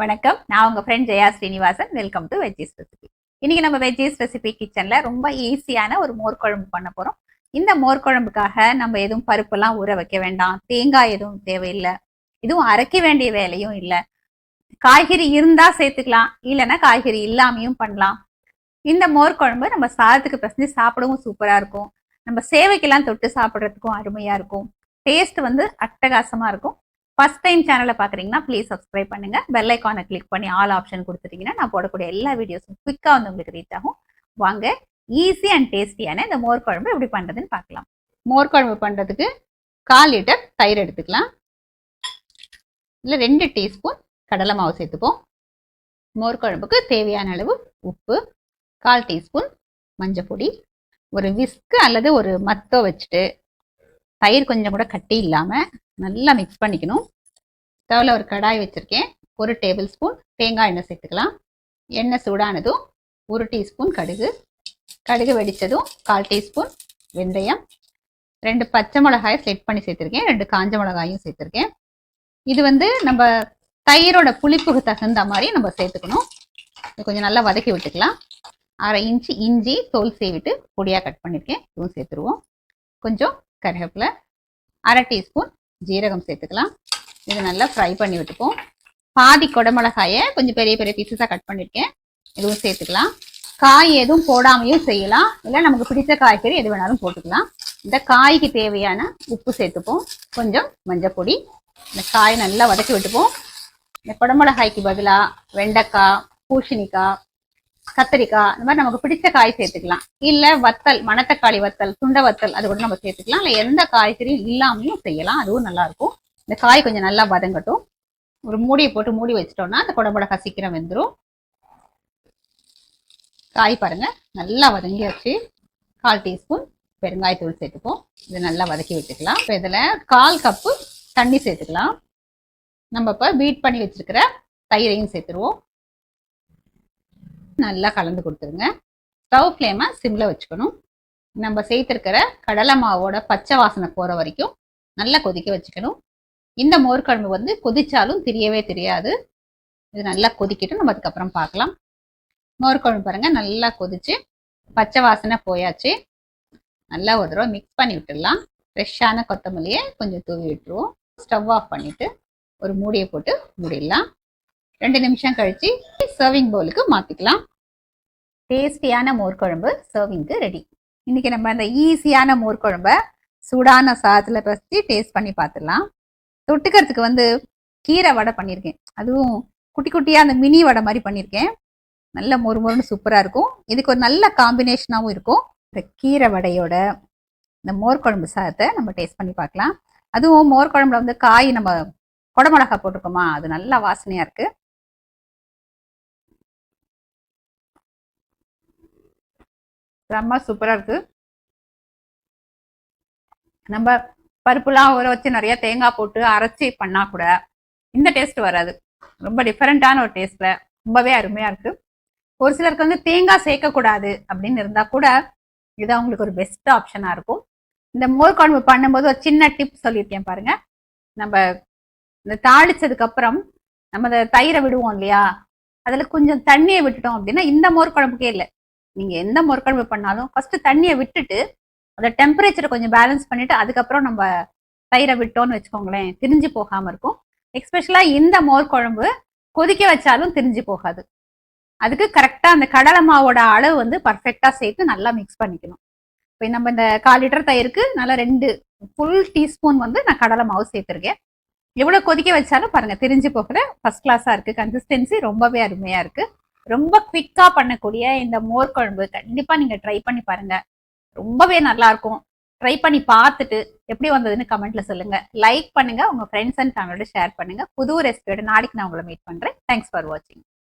வணக்கம். நான் உங்கள் friend Jaya Srinivasan. Welcome to veggies recipe இன்னைக்கு நம்ம வெஜ்ஜீஸ் ரெசிபி கிச்சனில் ரொம்ப ஈஸியான ஒரு மோர் குழம்பு பண்ண போகிறோம் இந்த மோர் குழம்புக்காக நம்ம எதுவும் பருப்பெல்லாம் ஊற வைக்க வேண்டாம். தேங்காய் எதுவும் தேவையில்லை. இதுவும் அரைக்க வேண்டிய வேலையும் இல்லை. காய்கறி இருந்தால் சேர்த்துக்கலாம். இல்லைன்னா காய்கறி இல்லாமையும் பண்ணலாம். இந்த மோர் குழம்பு நம்ம சாதத்துக்கு பிசைஞ்சு சாப்பிடவும் சூப்பராக இருக்கும். நம்ம சேவைக்கெல்லாம் தொட்டு சாப்பிட்றதுக்கும் அருமையாக இருக்கும். டேஸ்ட் வந்து அட்டகாசமாக இருக்கும். ஃபர்ஸ்ட் டைம் சேனலை பார்க்குறீங்கன்னா ப்ளீஸ் சப்ஸ்கிரைப் பண்ணுங்க. பெல் ஐக்கானை கிளிக் பண்ணி ஆல் ஆப்ஷன் கொடுத்துட்டீங்கன்னா நான் போடக்கூடிய எல்லா வீடியோஸும் குயிக்காக வந்து உங்களுக்கு ரீச் ஆகும். வாங்க ஈஸி அண்ட் டேஸ்டியான இந்த மோர் குழம்பு எப்படி பண்ணுறதுன்னு பார்க்கலாம். மோர் குழம்பு பண்ணுறதுக்கு கால் லிட்டர் தயிர் எடுத்துக்கலாம். இல்லை ரெண்டு டீஸ்பூன் கடலை மாவு சேர்த்துப்போம். மோர் குழம்புக்கு தேவையான அளவு உப்பு கால் டீஸ்பூன் மஞ்சள் ஒரு விஸ்கு அல்லது ஒரு மத்தோ வச்சுட்டு தயிர் கொஞ்சம் கூட கட்டி இல்லாமல் நல்லா மிக்ஸ் பண்ணிக்கணும். ஸ்டவ்வில் ஒரு கடாய் வச்சுருக்கேன். ஒரு டேபிள் ஸ்பூன் தேங்காய் எண்ணெய் சேர்த்துக்கலாம். எண்ணெய் சூடானதும் ஒரு டீஸ்பூன் கடுகு. கடுகு வெடித்ததும் கால் டீஸ்பூன் வெந்தயம். ரெண்டு பச்சை மிளகாயை செட் பண்ணி சேர்த்துருக்கேன். ரெண்டு காஞ்ச மிளகாயும் சேர்த்துருக்கேன். இது வந்து நம்ம தயிரோட புளிப்புக்கு தகுந்த மாதிரி நம்ம சேர்த்துக்கணும். கொஞ்சம் நல்லா வதக்கி விட்டுக்கலாம். அரை இன்ச்சு இஞ்சி தோல் செய்விட்டு பொடியாக கட் பண்ணியிருக்கேன் இதுவும் சேர்த்துருவோம். கொஞ்சம் கருவேப்பிலை அரை டீஸ்பூன் ஜீரகம் சேர்த்துக்கலாம். இதை நல்லா ஃப்ரை பண்ணி விட்டுப்போம். பாதி கொடமிளகாயை கொஞ்சம் பெரிய பெரிய பீசஸாக கட் பண்ணியிருக்கேன் இதுவும் சேர்த்துக்கலாம். காய் எதுவும் போடாமையும் செய்யலாம். இல்லை நமக்கு பிடிச்ச காய்கறி எது வேணாலும் போட்டுக்கலாம். இந்த காய்க்கு தேவையான உப்பு சேர்த்துப்போம். கொஞ்சம் மஞ்சள் பொடி. இந்த காய் நல்லா வதக்கி விட்டுப்போம். இந்த குடமிளகாய்க்கு பதிலாக வெண்டைக்காய் பூசணிக்காய் கத்திரிக்காய் இந்த மாதிரி நமக்கு பிடிச்ச காய் சேர்த்துக்கலாம். இல்லை வத்தல் மணத்தக்காளி வத்தல் சுண்ட வத்தல் அது கூட நம்ம சேர்த்துக்கலாம். இல்லை எந்த காய்கறியும் இல்லாமலும் செய்யலாம். அதுவும் நல்லா இருக்கும் இந்த காய் கொஞ்சம் நல்லா வதங்கட்டும். ஒரு மூடியை போட்டு மூடி வச்சிட்டோம்னா அந்த குடம்புடக்காய் சீக்கிரம் வெந்துடும் காய் பாருங்க நல்லா வதங்கியாச்சு. கால் டீஸ்பூன் பெருங்காயத்தூள் சேர்த்துப்போம். இதை நல்லா வதக்கி விட்டுக்கலாம். இப்போ இதில் கால் கப்பு தண்ணி சேர்த்துக்கலாம். நம்ம இப்போ பீட் பண்ணி வச்சிருக்கிற தயிரையும் சேர்த்துருவோம். நல்லா கலந்து கொடுத்துருங்க. ஸ்டவ் ஃப்ளேமை சிம்மில் வச்சுக்கணும். நம்ம சேர்த்துருக்கிற கடலை மாவோட பச்சை வாசனை போகிற வரைக்கும் நல்லா கொதிக்க வச்சுக்கணும். இந்த மோர்கழம்பு வந்து கொதிச்சாலும் தெரியவே தெரியாது. இது நல்லா கொதிக்கிட்டு நம்ம அதுக்கப்புறம் பார்க்கலாம். மோர்கழம்பு பாருங்கள் நல்லா கொதிச்சு பச்சை வாசனை போயாச்சு. நல்லா ஒரு தடவை மிக்ஸ் பண்ணி விட்டுடலாம். ஃப்ரெஷ்ஷான கொத்தமல்லியை கொஞ்சம் தூவி விட்டுருவோம். ஸ்டவ் ஆஃப் பண்ணிவிட்டு ஒரு மூடியை போட்டு மூடிடலாம். ரெண்டு நிமிஷம் கழித்து சர்விங் பவுலுக்கு மாற்றிக்கலாம் டேஸ்டியான மோர்க்குழம்பு சர்விங்க்கு ரெடி இன்னைக்கு நம்ம அந்த ஈஸியான மோர்க்குழம்பை சூடான சாதத்தில் பசி டேஸ்ட் பண்ணி பார்த்துடலாம் தொட்டுக்கிறதுக்கு வந்து கீரை வடை பண்ணியிருக்கேன் அதுவும் குட்டி குட்டியாக அந்த மினி வடை மாதிரி பண்ணியிருக்கேன் நல்ல மொறு மொறுன்னு சூப்பராக இருக்கும். இதுக்கு ஒரு நல்ல காம்பினேஷனாகவும் இருக்கும். இந்த கீரை வடையோட இந்த மோர்க்குழம்பு சாதத்தை நம்ம டேஸ்ட் பண்ணி பார்க்கலாம் அதுவும் மோர் குழம்புல வந்து காய் நம்ம குடமிளகா போட்டிருக்கோமா அது நல்லா வாசனையாக இருக்குது செம்ம சூப்பராக இருக்கு. நம்ம பருப்புலாம் ஊற வச்சு நிறைய தேங்காய் போட்டு அரைச்சி பண்ணா கூட இந்த டேஸ்ட் வராது. ரொம்ப டிஃப்ரெண்ட்டான ஒரு டேஸ்ட்ல ரொம்பவே அருமையா இருக்கு. ஒரு சிலருக்கு வந்து தேங்காய் சேர்க்கக்கூடாது அப்படின்னு இருந்தா கூட இது அவங்களுக்கு ஒரு பெஸ்ட் ஆப்ஷனாக இருக்கும். இந்த மோர் குழம்பு பண்ணும்போது ஒரு சின்ன டிப் சொல்லியிருக்கேன் பாருங்க. நம்ம இந்த தாளிச்சதுக்கு அப்புறம் நம்ம இந்த தயிரை விடுவோம் இல்லையா? அதுல கொஞ்சம் தண்ணியை விட்டுட்டோம் அப்படின்னா இந்த மோர் குழம்புக்கே இல்லை. நீங்க எந்த முறக்கழுவு பண்ணாலும் ஃபர்ஸ்ட் தண்ணியை விட்டுட்டு அந்த டெம்பரேச்சரை கொஞ்சம் பேலன்ஸ் பண்ணிட்டு அதுக்கப்புறம் நம்ம தயிரை விட்டோம்னு வச்சுக்கோங்களேன் திரிஞ்சு போகாம இருக்கும். எக்ஸ்பெஷலா இந்த மோர் குழம்பு கொதிக்க வச்சாலும் திரிஞ்சு போகாது. அதுக்கு கரெக்டா அந்த கடலை மாவோட அளவு வந்து பர்ஃபெக்டா சேர்த்து நல்லா மிக்ஸ் பண்ணிக்கணும். இப்போ நம்ம இந்த கால் லிட்டர் தயிருக்கு நல்லா ரெண்டு ஃபுல் டீஸ்பூன் வந்து நான் கடலை மாவு சேர்த்துருக்கேன். எவ்வளோ கொதிக்க வச்சாலும் பாருங்க திரிஞ்சு போகிற ஃபர்ஸ்ட் கிளாஸாக இருக்கு. கன்சிஸ்டன்சி ரொம்பவே அருமையா இருக்கு. ரொம்ப குவிக்கா பண்ணக்கூடிய இந்த மோர் குழம்பு கண்டிப்பா நீங்க ட்ரை பண்ணி பாருங்க. ரொம்பவே நல்லா இருக்கும். ட்ரை பண்ணி பார்த்துட்டு எப்படி வந்ததுன்னு கமெண்ட்ல சொல்லுங்க. லைக் பண்ணுங்க உங்க ஃப்ரெண்ட்ஸ் அண்ட் ஃபேமிலியோட ஷேர் பண்ணுங்க. புது ரெசிபியோட நாளைக்கு நான் உங்களை மீட் பண்றேன். தேங்க்ஸ் ஃபார் வாட்சிங்